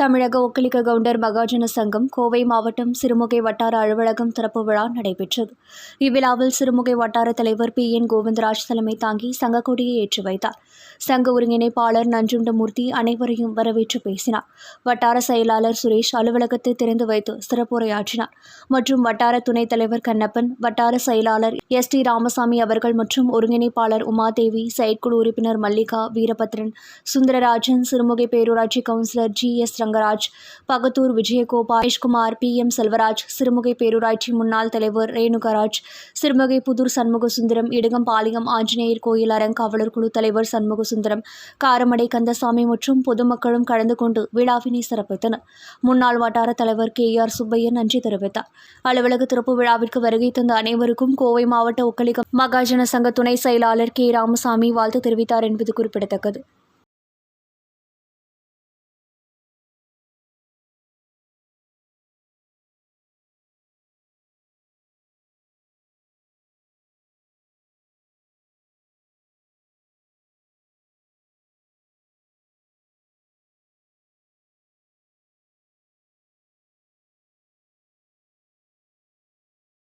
தமிழக ஒக்கலிக்க கவுண்டர் மகாஜன சங்கம் கோவை மாவட்டம் சிறுமுகை வட்டார அலுவலகம் திறப்பு விழா நடைபெற்றது. இவ்விழாவில் சிறுமுகை வட்டார தலைவர் பி. என். கோவிந்தராஜ் தலைமை தாங்கி சங்க கொடியை ஏற்றி வைத்தார். சங்க ஒருங்கிணைப்பாளர் நஞ்சுண்டமூர்த்தி அனைவரையும் வரவேற்று பேசினார். வட்டார செயலாளர் சுரேஷ் அலுவலகத்தை திறந்து வைத்து சிறப்புரையாற்றினார். மற்றும் வட்டார துணைத் தலைவர் கண்ணப்பன் வட்டார செயலாளர் எஸ். டி. ராமசாமி அவர்கள் மற்றும் ஒருங்கிணைப்பாளர் உமாதேவி செயற்குழு உறுப்பினர் மல்லிகா வீரபத்ரன் சுந்தரராஜன் சிறுமுகை பேரூராட்சி councillor G. S. Rangaraj. Bagathur Vijayagopal Rameshkumar P. M. Selvaraj Sirumugai பேரூராட்சி முன்னாள் தலைவர் ரேணுகராஜ் சிறுமுகை புதூர் சண்முகசுந்தரம் இடுகம்பாளையம் ஆஞ்சநேயர் கோயில் அறங்காவலர் குழு தலைவர் சண்முகசுந்தரம் காரமடை கந்தசாமி மற்றும் பொதுமக்களும் கலந்து கொண்டு விழாவினை சிறப்பித்தனர். முன்னாள் வட்டார தலைவர் கே. ஆர். சுப்பையன் நன்றி தெரிவித்தார். அலுவலக திறப்பு விழாவிற்கு வருகை தந்த அனைவருக்கும் கோவை மாவட்ட ஒக்கலிகம் மகாஜன சங்க துணை செயலாளர் கே. ராமசாமி வாழ்த்து தெரிவித்தார் என்பது குறிப்பிடத்தக்கது.